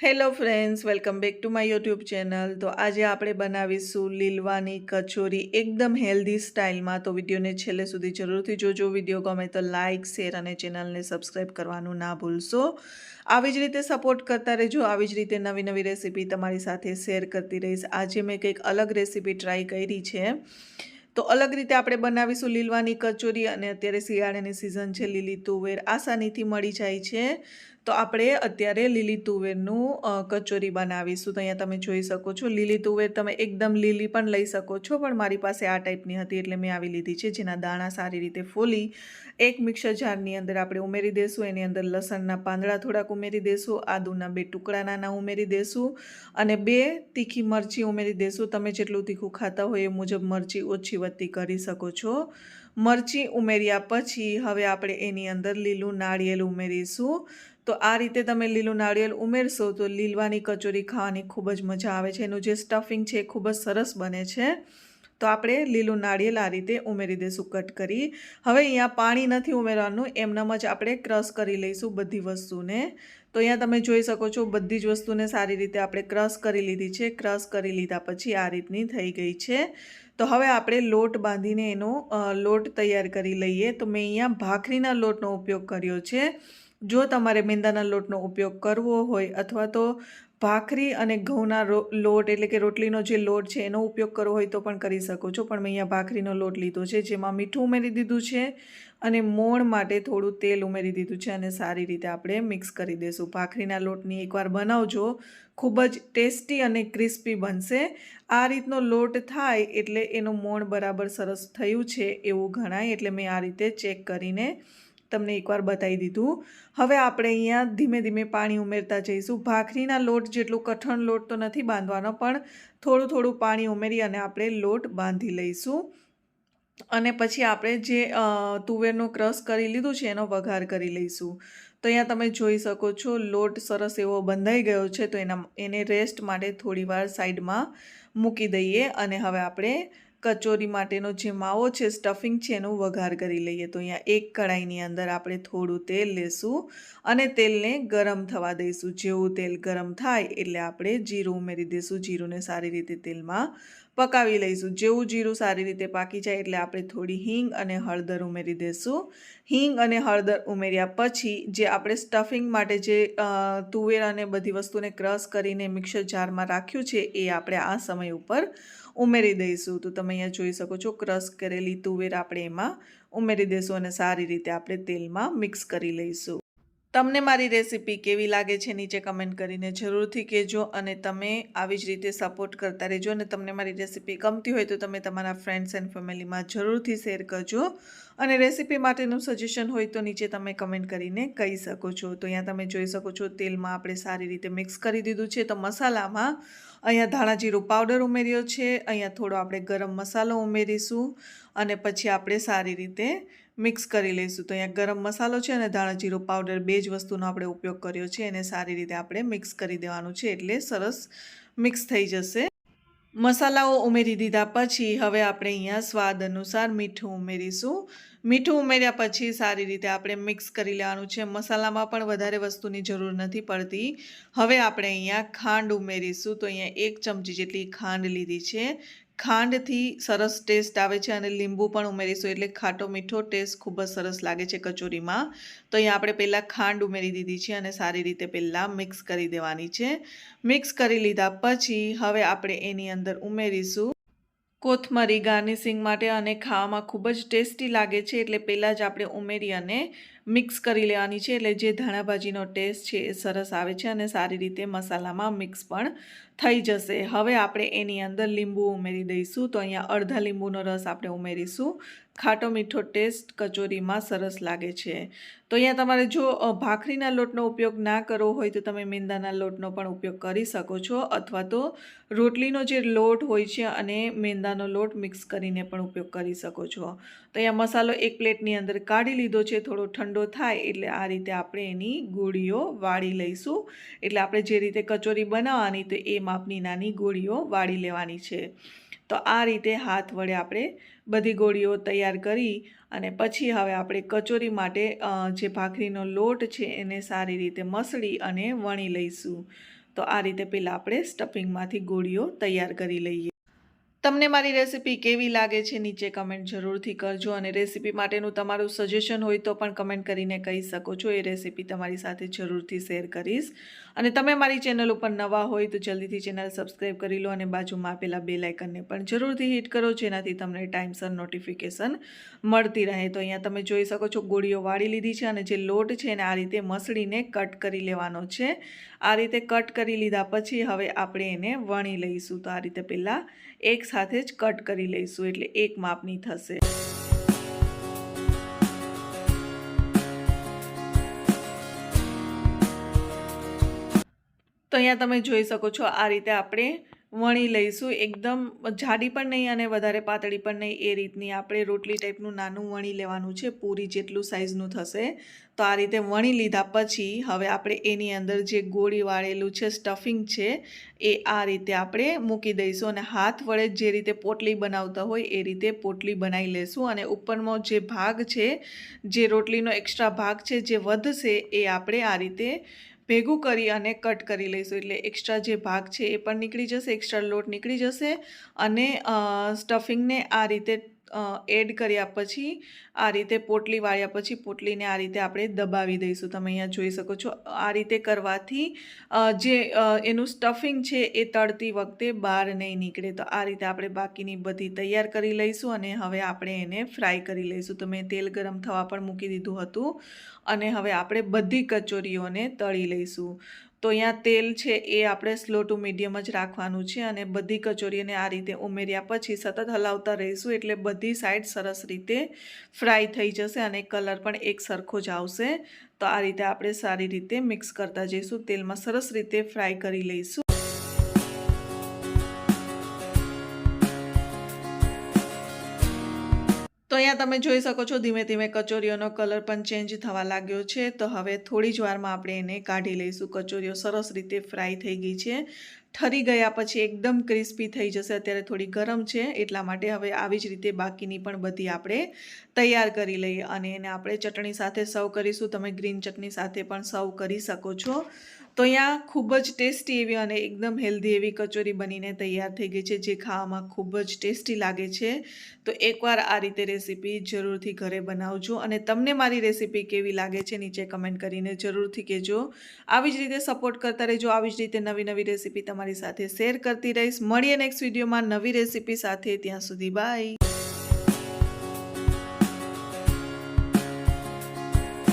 Hello friends welcome back to my YouTube channel તો આજે આપણે બનાવીશું લીલવાની કચોરી એકદમ હેલ્ધી સ્ટાઇલમાં તો વિડીયોને છેલ્લે સુધી જરૂરથી જોજો. વીડિયો ગમે તો લાઇક શેર અને ચેનલને સબસ્ક્રાઈબ કરવાનું ના ભૂલશો. આવી જ રીતે સપોર્ટ કરતા રહેજો. આવી જ રીતે નવી નવી રેસીપી તમારી સાથે શેર કરતી રહીશ. આજે મેં કંઈક અલગ રેસીપી ટ્રાય કરી છે. તો અલગ રીતે આપણે બનાવીશું લીલવાની કચોરી અને અત્યારે શિયાળાની સિઝન છે. લીલી તુવેર આસાનીથી મળી જાય છે. તો આપણે અત્યારે લીલી તુવેરનું કચોરી બનાવીશું. તો અહીંયા તમે જોઈ શકો છો, લીલી તુવેર તમે એકદમ લીલી પણ લઈ શકો છો, પણ મારી પાસે આ ટાઈપની હતી એટલે મેં આવી લીધી છે, જેના દાણા સારી રીતે ફોલી. એક મિક્સર જારની અંદર આપણે ઉમેરી દઈશું એની અંદર લસણના પાંદડા થોડાક ઉમેરી દેશું, આદુના બે ટુકડા નાના ઉમેરી દઈશું અને બે તીખી મરચી ઉમેરી દઈશું તમે જેટલું તીખું ખાતા હોય એ મુજબ મરચી ઓછી વધતી કરી શકો છો. મરચી ઉમેર્યા પછી હવે આપણે એની અંદર લીલું નાળિયેર ઉમેરીશું. તો આ રીતે તમે લીલું નાળિયેર ઉમેરશો તો લીલવાની કચોરી ખાવાની ખૂબ જ મજા આવે છે. એનું જે સ્ટફિંગ છે એ ખૂબ જ સરસ બને છે. તો આપણે લીલું નાળિયેર આ રીતે ઉમેરી દઈશું કટ કરી. હવે અહીંયા પાણી નથી ઉમેરવાનું, એમનામ જ આપણે ક્રશ કરી લઈશું બધી વસ્તુને. તો અહીંયા તમે જોઈ શકો છો બધી જ વસ્તુને સારી રીતે આપણે ક્રશ કરી લીધી છે. ક્રશ કરી લીધા પછી આ રીતની થઈ ગઈ છે. તો હવે આપણે લોટ બાંધીને એનો લોટ તૈયાર કરી લઈએ. તો મેં અહીંયા ભાખરીના લોટનો ઉપયોગ કર્યો છે. જો તમારે મેંદાના લોટનો ઉપયોગ કરવો હોય અથવા તો ભાખરી અને ઘઉંના લોટ એટલે કે રોટલીનો જે લોટ છે એનો ઉપયોગ કરવો હોય તો પણ કરી શકો છો. પણ મેં અહીંયા ભાખરીનો લોટ લીધો છે, જેમાં મીઠું ઉમેરી દીધું છે અને મોણ માટે થોડું તેલ ઉમેરી દીધું છે અને સારી રીતે આપણે મિક્સ કરી દઈશું ભાખરીના લોટની એકવાર બનાવજો, ખૂબ જ ટેસ્ટી અને ક્રિસ્પી બનશે. આ રીતનો લોટ થાય એટલે એનું મોણ બરાબર સરસ થયું છે એવું ગણાય એટલે મેં આ રીતે ચેક કરીને તમને એકવાર બતાવી દીધું. હવે આપણે અહીંયા ધીમે ધીમે પાણી ઉમેરતા જઈશું. ભાખરીના લોટ જેટલું કઠણ લોટ તો નથી બાંધવાનો, પણ થોડું થોડું પાણી ઉમેરી અને આપણે લોટ બાંધી લઈશું. અને પછી આપણે જે તુવેરનો ક્રશ કરી લીધું છે, એનો વઘાર કરી લઈશું. તો અહીંયા તમે જોઈ શકો છો, લોટ સરસ એવો બંધાઈ ગયો છે, તો એના, એને રેસ્ટ માટે થોડીવાર સાઈડમાં મૂકી દઈએ અને હવે આપણે કચોરી માટેનો જે માવો છે સ્ટફિંગ છે, એનો વઘાર કરી લઈએ. તો અહીંયા એક કડાઈની અંદર આપણે થોડું તેલ લેશું અને તેલને ગરમ થવા દઈશું. જેવું તેલ ગરમ થાય એટલે આપણે જીરું ઉમેરી દઈશું. જીરુંને સારી રીતે તેલમાં પકાવી લઈશું. જેવું જીરું સારી રીતે પાકી જાય એટલે આપણે થોડી હિંગ અને હળદર ઉમેરી દઈશું. હિંગ અને હળદર ઉમેર્યા પછી જે આપણે સ્ટફિંગ માટે જે તુવેર અને બધી વસ્તુને ક્રશ કરીને મિક્સર જારમાં રાખ્યું છે, એ આપણે આ સમય ઉપર ઉમેરી દઈશું. તો તમે અહીંયા જોઈ શકો છો, ક્રશ કરેલી તુવેર આપણે એમાં ઉમેરી દઈશું અને સારી રીતે આપણે તેલમાં મિક્સ કરી લઈશું. તમને મારી રેસીપી કેવી લાગે છે નીચે કમેન્ટ કરીને જરૂરથી કહેજો અને તમે આવી જ રીતે સપોર્ટ કરતા રહેજો અને તમને મારી રેસીપી ગમતી હોય તો તમે તમારા ફ્રેન્ડ્સ એન્ડ ફેમિલીમાં જરૂરથી શેર કરજો. અને રેસીપી માટેનું સજેશન હોય તો નીચે તમે કમેન્ટ કરીને કહી શકો છો. તો અહીંયા તમે જોઈ શકો છો તેલમાં આપણે સારી રીતે મિક્સ કરી દીધું છે. તો મસાલામાં અહીંયા ધાણા જીરું પાવડર ઉમેર્યો છે. અહીંયા થોડો આપણે ગરમ મસાલો ઉમેરીશું અને પછી આપણે સારી રીતે મિક્સ કરી લઈશું. તો અહીંયા ગરમ મસાલો છે અને ધાણા જીરું પાવડર બે જ વસ્તુનો આપણે ઉપયોગ કર્યો છે. એને સારી રીતે આપણે મિક્સ કરી દેવાનું છે એટલે સરસ મિક્સ થઈ જશે. મસાલાઓ ઉમેરી દીધા પછી હવે આપણે અહીંયા સ્વાદ અનુસાર મીઠું ઉમેરીશું. મીઠું ઉમેર્યા પછી સારી રીતે આપણે મિક્સ કરી લેવાનું છે. મસાલામાં પણ વધારે વસ્તુની જરૂર નથી પડતી. હવે આપણે અહીંયા ખાંડ ઉમેરીશું. તો અહીંયા એક ચમચી જેટલી ખાંડ લીધી છે. ખાંડથી સરસ ટેસ્ટ આવે છે અને લીંબુ પણ ઉમેરીશું. એટલે ખાટો મીઠો ટેસ્ટ ખૂબ જ સરસ લાગે છે કચોરીમાં. તો અહીંયા આપણે પહેલાં ખાંડ ઉમેરી દીધી છે અને સારી રીતે પહેલાં મિક્સ કરી દેવાની છે. મિક્સ કરી લીધા પછી હવે આપણે એની અંદર ઉમેરીશું કોથમરી ગાર્નિશિંગ માટે અને ખાવામાં ખૂબ જ ટેસ્ટી લાગે છે. એટલે પહેલાં જ આપણે ઉમેરી અને મિક્સ કરી લેવાની છે. એટલે જે ધાણાભાજીનો ટેસ્ટ છે એ સરસ આવે છે અને સારી રીતે મસાલામાં મિક્સ પણ થઈ જશે. હવે આપણે એની અંદર લીંબુ ઉમેરી દઈશું. તો અહીંયા અડધા લીંબુનો રસ આપણે ઉમેરીશું. ખાટો મીઠો ટેસ્ટ કચોરીમાં સરસ લાગે છે. તો અહીંયા તમારે જો ભાખરીના લોટનો ઉપયોગ ના કરવો હોય તો તમે મેંદાના લોટનો પણ ઉપયોગ કરી શકો છો. અથવા તો રોટલીનો જે લોટ હોય છે અને મેંદાનો લોટ મિક્સ કરીને પણ ઉપયોગ કરી શકો છો. તો અહીંયા મસાલો એક પ્લેટની અંદર કાઢી લીધો છે. થોડો ઠંડો થાય એટલે આ રીતે આપણે એની ગોળીઓ વાળી લઈશું. એટલે આપણે જે રીતે કચોરી બનાવવાની તો એ માપની નાની ગોળીઓ વાળી લેવાની છે. તો આ રીતે હાથ વડે આપણે બધી ગોળીઓ તૈયાર કરી અને પછી હવે આપણે કચોરી માટે જે ભાખરીનો લોટ છે એને સારી રીતે મસળી અને વણી લઈશું. તો આ રીતે પહેલાં આપણે સ્ટફિંગમાંથી ગોળીઓ તૈયાર કરી લઈએ. તમને મારી રેસિપી કેવી લાગે છે નીચે કમેન્ટ જરૂરથી કરજો અને રેસિપી માટેનું તમારું સજેશન હોય તો પણ કમેન્ટ કરીને કહી શકો છો. એ રેસિપી તમારી સાથે જરૂરથી શેર કરીશ. અને તમે મારી ચેનલ ઉપર નવા હોય તો જલ્દીથી ચેનલ સબસ્ક્રાઈબ કરી લો અને બાજુમાં આપેલા બે લાઇકનને પણ જરૂરથી હિટ કરો જેનાથી તમને ટાઈમસર નોટિફિકેશન મળતી રહે. તો અહીંયા તમે જોઈ શકો છો ગોળીઓ વાળી લીધી છે અને જે લોટ છે એને આ રીતે મસળીને કટ કરી લેવાનો છે. આ રીતે કટ કરી લીધા પછી હવે આપણે એને વણી લઈશું. તો આ રીતે પહેલાં એક સાથે જ કટ કરી લઈશું એટલે એક માપની થશે. તો અહીંયા તમે જોઈ શકો છો આ રીતે આપણે વણી લઈશું. એકદમ જાડી પણ નહીં અને વધારે પાતળી પણ નહીં એ રીતની આપણે રોટલી ટાઈપનું નાનું વણી લેવાનું છે. પૂરી જેટલું સાઇઝનું થશે. તો આ રીતે વણી લીધા પછી હવે આપણે એની અંદર જે ગોળી વાળેલું છે, સ્ટફિંગ છે, એ આ રીતે આપણે મૂકી દઈશું અને હાથ વડે જે રીતે પોટલી બનાવતા હોય એ રીતે પોટલી બનાવી લેશું અને ઉપરનો જે ભાગ છે, જે રોટલીનો એક્સ્ટ્રા ભાગ છે, જે વધશે એ આપણે આ રીતે ભેગું કરી અને કટ કરી લઈશું. એટલે એક્સ્ટ્રા જે ભાગ છે એ પણ નીકળી જશે એક્સ્ટ્રા લોટ નીકળી જશે અને સ્ટફિંગને આ રીતે એડ કર્યા પછી આ રીતે પોટલી વાળ્યા પછી પોટલીને આ રીતે આપણે દબાવી દઈશું. તમે અહીંયા જોઈ શકો છો. આ રીતે કરવાથી જે એનું સ્ટફિંગ છે એ તળતી વખતે બહાર નહીં નીકળે. તો આ રીતે આપણે બાકીની બધી તૈયાર કરી લઈશું અને હવે આપણે એને ફ્રાય કરી લઈશું. તો મેં તેલ ગરમ થવા પણ મૂકી દીધું હતું અને હવે આપણે બધી કચોરીઓને તળી લઈશું. તો અહીંયા તેલ છે એ આપણે સ્લો ટુ મીડિયમ જ રાખવાનું છે અને બધી કચોરીને આ રીતે ઉમેર્યા પછી સતત હલાવતા રહીશું એટલે બધી સાઈડ સરસ રીતે ફ્રાય થઈ જશે અને કલર પણ એક સરખો જ આવશે. તો આ રીતે આપણે સારી રીતે મિક્સ કરતા જઈશું. તેલમાં સરસ રીતે ફ્રાય કરી લઈશું. અહીંયા તમે જોઈ શકો છો, ધીમે ધીમે કચોરીઓનો કલર પણ ચેન્જ થવા લાગ્યો છે. તો હવે થોડી જ વારમાં આપણે એને કાઢી લઈશું. કચોરીઓ સરસ રીતે ફ્રાય થઈ ગઈ છે. ઠરી ગયા પછી એકદમ ક્રિસ્પી થઈ જશે. અત્યારે થોડી ગરમ છે, એટલા માટે હવે આવી જ રીતે બાકીની પણ બધી આપણે તૈયાર કરી લઈએ અને એને આપણે ચટણી સાથે સર્વ કરીશું. તમે ગ્રીન ચટણી સાથે પણ સર્વ કરી શકો છો. તો અહીંયા ખૂબ જ ટેસ્ટી એવી અને એકદમ હેલ્ધી એવી કચોરી બનીને તૈયાર થઈ ગઈ છે, જે ખાવામાં ખૂબ જ ટેસ્ટી લાગે છે. તો એકવાર આ રીતે રેસીપી જરૂરથી ઘરે બનાવજો અને તમને મારી રેસીપી કેવી લાગે છે નીચે કમેન્ટ કરીને જરૂરથી કહેજો. આવી જ રીતે સપોર્ટ કરતા રહેજો. આવી જ રીતે નવી નવી રેસીપી તમારી સાથે શેર કરતી રહીશ. મળીએ નેક્સ્ટ વિડીયોમાં નવી રેસીપી સાથે. ત્યાં સુધી બાય